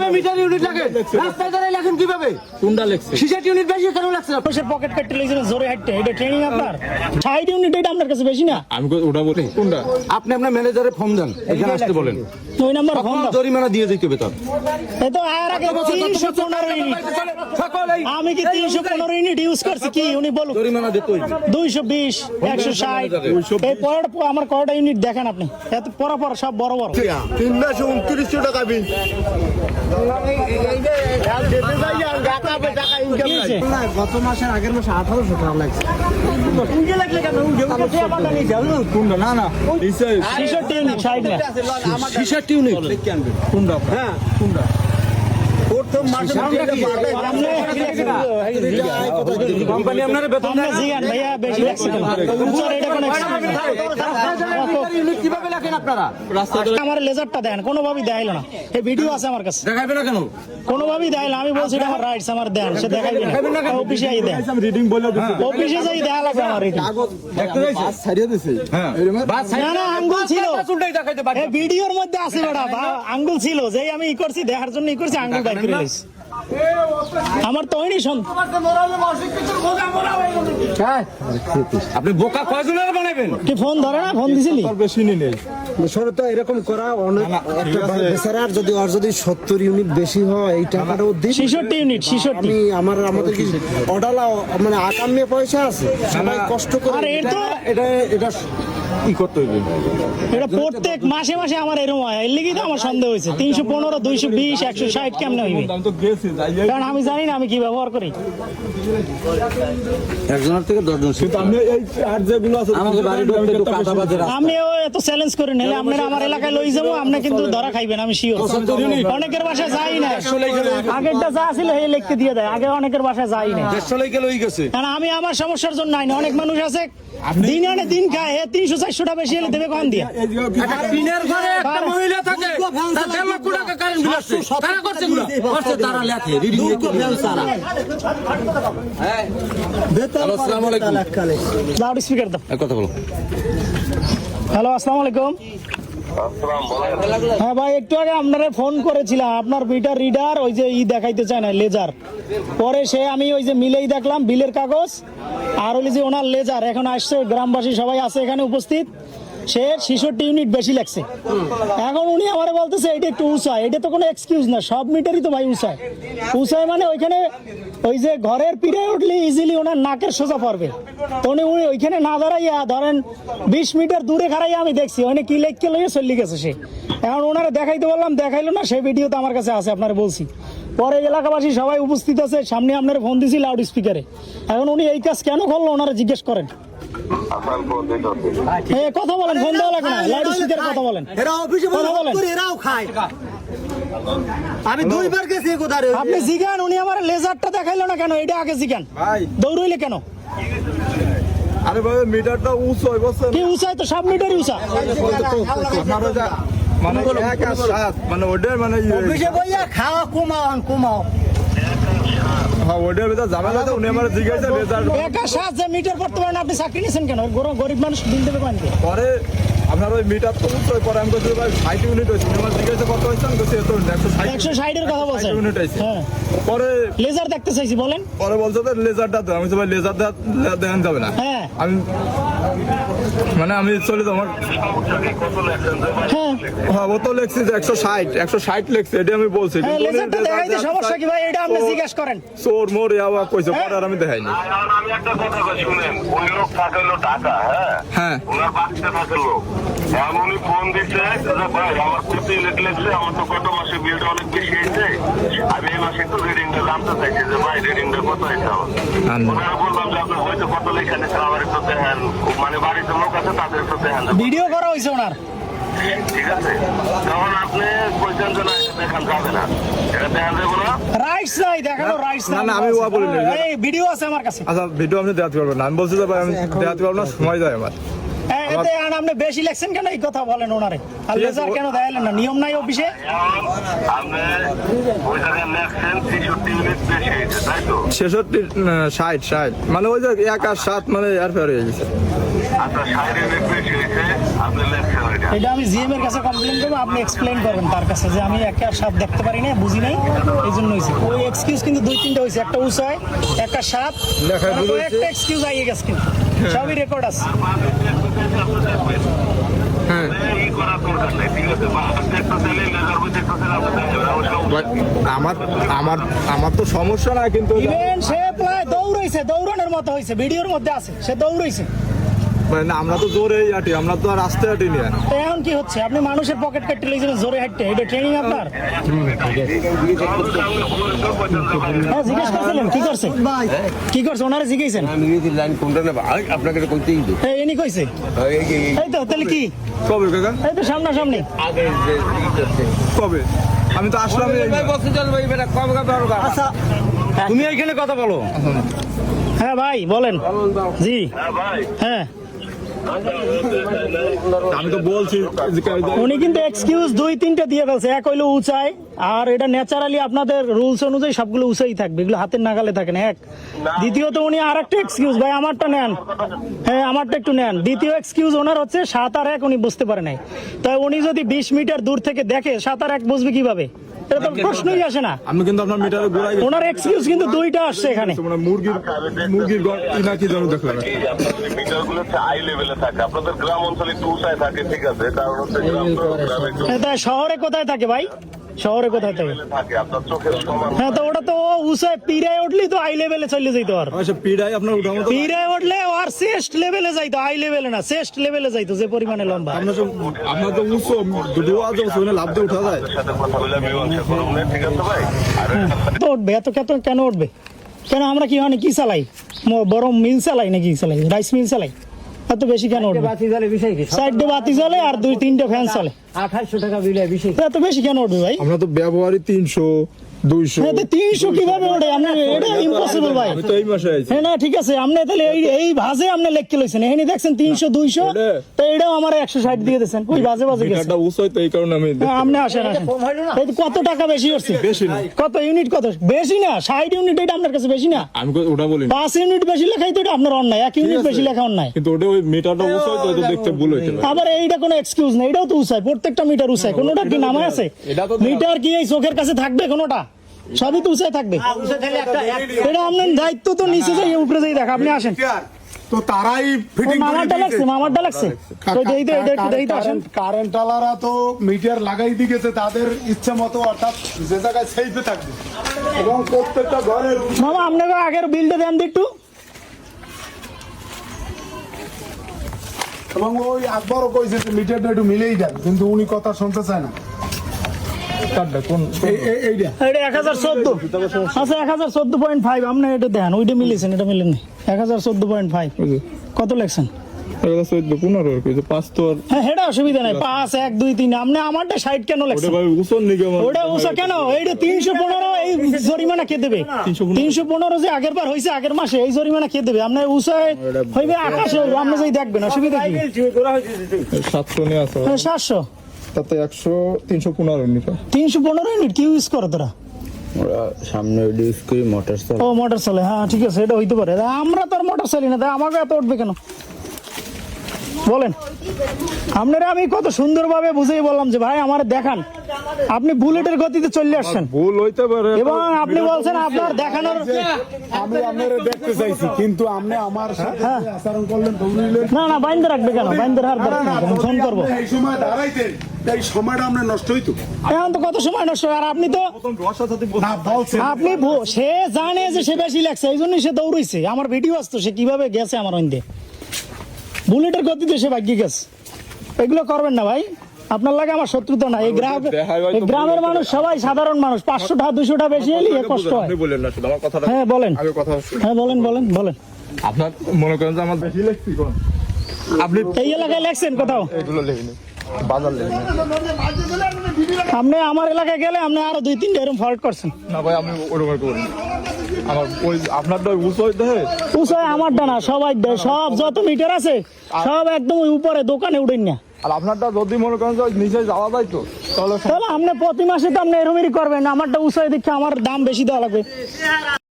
কীভাবে metre unit লাগে? রাস্তায় দাঁড়ায় লেখেন কীভাবে? কোনটা লেখছে। সিসাট ইউনিট বেশি কেন লাগছে না? মানুষের পকেট কাটতে লেগেছে জোরে হাঁটতে। এটা ট্রেনিং আপনার? সাইড ইউনিট এটা আপনার কাছে বেশি না? আমি ওটা বলি কোনটা আপনি আপনার ম্যানেজারে ফোন দেন এখানে আসতে বলেন। ওই নাম্বার ফোন দাও। জরিমানা দিয়ে দিতে হবে তার। এ তো আয়ার আগে তিনশো পনেরো ইউনিট আমি কি তিনশো পনেরো ইউনিট ইউজ করছি কি? উনি বলুন জরিমানা দিতে হইবে দুইশো বিশ একশো ষাট। এই পরের আমার কয়টা ইউনিট দেখেন আপনি? এত পর পর সব বড় বড়। তিন মাসে টাকা বিল? গত মাসের আগের মাসে আঠারোশো টাকা লাগছে না না হ্যাঁ প্রথম মাসে কোম্পানি আপনার বেতন ভাইয়া বেশি লাগছে কীভাবে লেখেন আপনারা আমার লেজারটা দেন কোনোভাবেই দেখাইলো না এই ভিডিও আছে আমার কাছে দেখাইবে না কেন কোনোভাবেই দেখাইলো আমি বলছি আমার রাইটস আমার দেন সে দেখাইবে না অফিসে আই দেন রিডিং বলে অফিসে যাই দেখা লাগবে আমার এটা ছাড়িয়ে দিছে হ্যাঁ না না আঙ্গুল ছিল ভিডিওর মধ্যে আছে বেটা আঙ্গুল ছিল যেই আমি ই করছি দেখার জন্য ই করছি আঙ্গুল বাইক করে আমার তো হয়নি সন্ত আপনি বোকা কয়জনের বানাবেন কি ফোন ধরে না? ফোন দিছিলি? বেশি নি সরে তো এরকম করা অনেক বেচারার যদি ওর যদি সত্তর ইউনিট বেশি হয় এই টাকাটাও দিন ছেষট্টি ইউনিট ছেষট্টি। আমি আমার আমাদের কি অডালা মানে আকামে পয়সা আছে? সবাই কষ্ট করে আর এটা এটা ই করতে হইবে? এটা প্রত্যেক মাসে মাসে আমার এরকম হয়। এর লিগেই তো আমার সন্দেহ হয়েছে। তিনশো পনেরো দুইশো বিশ একশো ষাট কেমনে হইবে? আমি তো গেছি যাই যাই। কারণ আমি জানি না আমি কি ব্যবহার করি। একজনের থেকে দশজন কিন্তু আমি এই আর যেগুলো আছে আমাকে বাড়ি ঢুকতে একটু কাটা বাজে রাস্তা। ও এত চ্যালেঞ্জ করে নিলে আপনারা আমার এলাকায় লই যাব আপনি কিন্তু ধরা খাইবেন আমি শিওর অনেকের বাসায় যাই না। আগেরটা যা ছিল এই লিখতে দিয়ে দেয় আগে অনেকের বাসায় যাই না। দেড়শো লই গেছে। কারণ আমি আমার সমস্যার জন্য নাই না অনেক মানুষ আছে দিন আনে দিন খায় তিনশো চারশো টাকা বেশি এলে দেবে কখন দিয়ে? টিনের ঘরে একটা মহিলা থাকে দেড় লক্ষ টাকা কারেন্ট বিল আসছে তারা করছে গুলো করছে তারা লেখে রিডিং হ্যালো আসসালামু আলাইকুম। লাউড স্পিকার দাও। কথা বলো। হ্যালো আসসালামু আলাইকুম। হ্যাঁ ভাই, একটু আগে আপনারা ফোন করেছিলাম। আপনার মিটার রিডার ওই যে ই দেখাইতে চায় না লেজার পরে সে আমি ওই যে মিলেই দেখলাম, বিলের কাগজ। আর হলি যে ওনার লেজার এখন আসছে গ্রামবাসী সবাই আছে এখানে উপস্থিত। সে ছেষট্টি ইউনিট বেশি লাগছে। এখন উনি আমারে বলতেছে, এটা একটু উঁচায়। এটা তো কোনো এক্সকিউজ না, সব মিটারই তো ভাই উঁচায়। উঁচায় মানে ওইখানে ওই যে ঘরের পিড়ে উঠলে ইজিলি ওনার নাকের সোজা পড়বে। তো উনি ওইখানে না দাঁড়াইয়া, ধরেন বিশ মিটার দূরে খাড়াইয়া আমি দেখছি ওইখানে কি লেখকে লইয়া চলে গেছে সে। এখন ওনারা দেখাইতে বললাম, দেখাইলো না সেই ভিডিও তো আমার কাছে আছে, আপনারা বলছি। পরে এলাকাবাসী সবাই উপস্থিত আছে, সামনে আপনার ফোন দিছি লাউড স্পিকারে এখন উনি এই কাজ কেন করল, ওনারা জিজ্ঞেস করেন। কথা বলেন ফোন দেওয়া লাগে না। লাউড স্পিকারে কথা বলেন। এরা অফিসে কথা বলেন। এরাও খায়। আমি দুইবার গেছি কোথায় আপনি জিগান উনি আমার লেজারটা দেখাইলো না কেন? এটা আগে জিগান। ভাই। দৌড়ইলে কেন? আরে ভাই মিটারটা উঁচু হয়ে বসছে কি উঁচাই তো? সব মিটারই উঁচা। মানে মানে ওটার মানে ইয়ে- অফিসে বইয়া খাওয়া কমাও কমাও। হ্যাঁ ভিতরে ঝামেলা তো উনি আমার জিজ্ঞাসা রেজাল্ট একা সাত মিটার করতে পারেন আপনি চাকরি নিয়েছেন কেন? গরিব মানুষ বিল দেবে পারেন পরে আপনার ওই মিটার তো উঁচু পরে আমি বলছি ভাই ষাট ইউনিট হয়েছে। আমার জিজ্ঞাসা কত হয়েছে? আমি বলছি এত একশো ষাট একশো ষাটের কথা বলছেন? ইউনিট হয়েছে। হ্যাঁ। পরে লেজার দেখতে চাইছি বলেন। পরে বলছে তো লেজারটা দেন আমি বলছি, ভাই লেজার দেখান যাবে না। হ্যাঁ। আমি মানে আমি চলে যাব আমার হ্যাঁ। হ্যাঁ ও তো লেখছে যে একশো ষাট একশো ষাট লেখছে এটা আমি বলছি। হ্যাঁ লেজারটা দেখাইতে সমস্যা কি ভাই এটা আপনি জিজ্ঞেস করেন। চোর মোর ইয়াওয়া কইছে পরে আর আমি দেখাইনি। আমি একটা কথা কই শুনেন। ওই লোক থাকে হলো ঢাকা হ্যাঁ? হ্যাঁ। ওনার বাচ্চা থাকে লোক। এখন উনি ফোন দিচ্ছে যে ভাই আমার লেগছে। আমার তো গত মাসে বিলটা অনেক বেশি হয়েছে। আমি এই মাসে একটু রিডিংটা জানতে চাইছি যে ভাই রিডিংটা কত হয়েছে আমার? ওনারা বললাম যে আপনার হয়তো কত লেখা নিচ্ছে আমার একটু দেখেন। মানে বাড়িতে লোক আছে তাদের একটু দেখেন। ভিডিও করা হয়েছে ওনার? ঠিক আছে। তখন আপনি কইছেন যে না এটা দেখান যাবে না। এটা দেখান যাবে না। রাইটস নাই দেখানো রাইটস না, না, আমি ওয়া। এই ভিডিও আছে আমার কাছে। আচ্ছা ভিডিও আপনি দেখাতে পারবেন না। আমি বলছি যে ভাই আমি দেখাতে পারব না সময় যায় আমার। হ্যাঁ, এতে আর আপনি বেশি লেখছেন কেন? এই কথা বলেন ওনারে। আর লেজার কেন দেখাইলেন না? নিয়ম নাই অফিসে? এখন আপনি ওই জায়গায় লেখছেন তেষট্টি ইউনিট বেশি হয়েছে তাই তো ছেষট্টি ষাট ষাট। মানে ওই যে এক আর সাত মানে আর ফের হয়ে গেছে। এটা আমি জিএম এর কাছে কমপ্লেন করব আপনি এক্সপ্লেন করবেন তার কাছে যে আমি একটা সাপ দেখতে পারি না বুঝি নাই এই জন্য হয়েছে। ওই এক্সকিউজ কিন্তু দুই তিনটা হয়েছে একটা উঁচায় একটা সাপ। একটা এক্সকিউজ আইয়ে গেছে কিন্তু। সবই রেকর্ড আছে। হ্যাঁ। আমার আমার আমার তো সমস্যা না কিন্তু ইভেন সে প্রায় দৌড়াইছে দৌড়ানোর মতো হয়েছে ভিডিওর মধ্যে আছে সে দৌড়াইছে। মানে না, আমরা তো জোরে হাঁটি আমরা তো আর রাস্তায় হাঁটি নিয়ে তো এখন কি হচ্ছে? আপনি মানুষের পকেট কাটতে লেগেছেন জোরে হাঁটতে? এটা ট্রেনিং আপনার? হ্যাঁ জিজ্ঞেস করছিলেন কি করছে? কি করছে? ওনারে জিজ্ঞেসেন। আমি লাইন কোনটা নেব? আপনাকে কইতেই দিই এই ইনি কইছে। এই তো তাহলে কি? কবে কাকা? এই তো সামনাসামনি। আগে যে ইটা আছে। কবে? আমি তো আসলাম এই- ভাই বসে চল ভাই বেটা কবে কবে হবে আচ্ছা। তুমি এখানে কথা বলো। হ্যাঁ ভাই বলেন। জি। হ্যাঁ ভাই। হ্যাঁ। আমি তো বলছি উনি কিন্তু এক্সকিউজ দুই তিনটা দিয়ে ফেলছে। এক হইল উঁচাই আর এটা ন্যাচারালি আপনাদের রুলস অনুযায়ী সবগুলো উঁচাই থাকবে, এগুলো হাতের নাগালে থাকে না, এক। দ্বিতীয়ত উনি আর একটা এক্সকিউজ ভাই, আমারটা নেন। হ্যাঁ আমারটা একটু নেন। দ্বিতীয় এক্সকিউজ ওনার হচ্ছে সাত আর এক উনি বুঝতে পারে নাই। তাই উনি যদি বিশ মিটার দূর থেকে দেখে, সাত আর এক বুঝবে কীভাবে? এটা তো প্রশ্নই আসে না। আমি কিন্তু আপনার মিটারে ঘোরাই ওনার এক্সকিউজ কিন্তু দুইটা আসছে এখানে। মানে মুরগির মুরগির গড় কি না কি যেন দেখলাম। আপনাদের মিটারগুলো হচ্ছে হাই লেভেলে থাকে আপনাদের গ্রাম অঞ্চলে একটু উঁচায় থাকে ঠিক আছে? কারণ হচ্ছে শহরে কোথায় থাকে ভাই? শহরে কোথায় থাকে হ্যাঁ তো ওটা তো ও উঁচায় পিড়ায় উঠলি তো হাই লেভেলে চলে যেত আর। আচ্ছা পিড়াই আপনার উঠার মতো পিড়ায় উঠলে আর চেস্ট লেভেলে যাইতো হাই লেভেলে না চেস্ট লেভেলে যাইতো যে পরিমাণে লম্বা। আপনার তো আপনার তো উঁচু দুটো আজ ওখানে লাভ দিয়ে উঠা যায়। তো উঠবে এত কেন কেন উঠবে? কেন আমরা কি হয় কি চালাই? ম- বড় মিল চালাই নাকি চালাই? রাইস মিল চালাই? এত বেশি কেন উঠবে? বাতি জলে বিষয় কি? সাইডে বাতি চলে আর দুই তিনটে ফ্যান চলে। আঠাশশো টাকা বিলে বিশেষ এত বেশি কেন উঠবে ভাই? আমরা তো ব্যবহারই তিনশো। দুইশো। এতে তিনশো কীভাবে ওঠে? আপনি এটা ইম্পসিবল ভাই। আমি তো এই মাসে আইছি। হ্যাঁ না ঠিক আছে আপনি তাহলে এই এই ভাজে আপনি লেখকে লইছেন। এখানে দেখছেন তিনশো দুইশো ওটা- তো এটাও আমার একশো ষাট দিয়ে দিয়েছেন। ওই বাজে বাজে গেছে। মিটারটা উঁচু হয় তো এই কারণে আমি হ্যাঁ, আপনি আসেন আসেন। কত টাকা বেশি হচ্ছে? বেশি না। কত ইউনিট কত? বেশি না ষাট ইউনিট এটা আপনার কাছে বেশি না? আমি ওটা বলি না। পাঁচ ইউনিট বেশি লেখাই তো এটা আপনার অন্যায়। এক ইউনিট বেশি লেখা অন্যায়। কিন্তু ওটা ওই মিটারটা উঁচু হয় তো এটা দেখতে ভুল হইতে পারে। আবার এইটা কোনো এক্সকিউজ না এটাও তো উঁচাই প্রত্যেকটা মিটার উঁচাই কোনোটা কি নামে আছে? এটা তো দেয়া- মিটার কি এই চোখের কাছে থাকবে কোনোটা? সবই তো উঁচাই থাকবে। এটা আপনার দায়িত্ব তো নিচে যাই উপরে যাই দেখা আপনি আসেন। তো তারাই ফিটিং মামারটা লাগছে মামারটা লাগছে? তো দেই তো এটা একটু দেই তো আসেন। কারেন্ট আলারা তো মিটার লাগাই দিয়ে গেছে তাদের ইচ্ছা মতো অর্থাৎ যে জায়গায় সেইফে থাকবে। এবং প্রত্যেকটা ঘরের মামা আপনাকে আগের বিলটা দেন একটু। এবং ওই আকবরও কইছে যে মিটারটা একটু মিলেই যাবে কিন্তু উনি কথা শুনতে চায় না। কার্ডটা কোন এই- এই- এইটা এটা এক হাজার চোদ্দ। আচ্ছা এক হাজার চোদ্দ পয়েন্ট ফাইভ আপনি এটা দেন ওইটা মিলেছেন এটা মিলেন। এক হাজার চোদ্দ পয়েন্ট ফাইভ কত লেখছেন? এটা চোদ্দ পনেরো আর কি যে পাঁচ তো আর হ্যাঁ সেটা অসুবিধা নাই। পাঁচ এক দুই তিন আপনি আমারটা ষাট কেন ওটা উষা কেন? এইটা তিনশো পনেরো এই জরিমানা কে দেবে? তিনশো পনেরো। যে আগের বার হয়েছে আগের মাসে এই জরিমানা কে দেবে? আপনার উষায় হইবে আকাশে আপনি যদি দেখবেন অসুবিধা কি? সাতশো। তাতে একশো তিনশো পনেরো ইউনিট তিনশো পনেরো ইউনিট কি ইউজ করো তোরা? ওরা সামনে ইউজ করি মোটর ও মোটর চলে। হ্যাঁ ঠিক আছে এটা হইতে পারে। আমরা তো আর মোটর চালি না। তাই আমাকে এত উঠবে কেন? বলেন। আপনারা আমি কত সুন্দরভাবে বুঝেই বললাম যে ভাই আমার দেখান। আপনি বুলেটের গতিতে চলে আসছেন। ভুল হইতে পারে এবং আপনি বলছেন আপনার দেখানোর আমি আপনারা দেখতে চাইছি কিন্তু আপনি আমার সাথে আচরণ করলেন দৌড়িলেন না না বাইন্দে রাখবে কেন? বাইন্দে হার ফোন করব। এই সময় দাঁড়াইতেন এই সময়টা আপনার নষ্ট হইতো। এখন তো কত সময় নষ্ট হয়, আর আপনি তো না বলছেন। আপনি সে জানে যে সে বেশি লাগছে এই জন্যই সে দৌড়াইছে। আমার ভিডিও আসতো সে কীভাবে গেছে আমার অন্দে বুলেটের গতিতে সে ভাগ্যে গেছে। এগুলো করবেন না ভাই। আপনার লাগে আমার শত্রুতা না এই গ্রাম এই গ্রামের মানুষ সবাই সাধারণ মানুষ। পাঁচশোটা টাকা বেশি এলি কষ্ট হয়। হ্যাঁ বলেন। হ্যাঁ বলেন বলেন বলেন। আপনার মনে করেন যে আমার বেশি লেখছি কোন? আপনি এই এলাকায় লেখছেন কোথাও? এগুলো লেখেনি বাজার আপনি আমার এলাকায় গেলে আপনি আরও দুই তিনটা এরকম ফল্ট করছেন। না ভাই আমি ওরকম করি আমার ওই আপনারটা উঁচু হইতে হয় উঁচায় আমার ডানা সবাই দেয় সব যত মিটার আছে সব একদম ওই উপরে দোকানে উঠেন না। আর আপনারটা যদি মনে করেন যে নিচে যাওয়া যায় তো তাহলে তাহলে আপনি প্রতি মাসে তো আপনি এরকমই করবেন আমারটা উঁচায় দেখে আমার দাম বেশি দেওয়া লাগবে।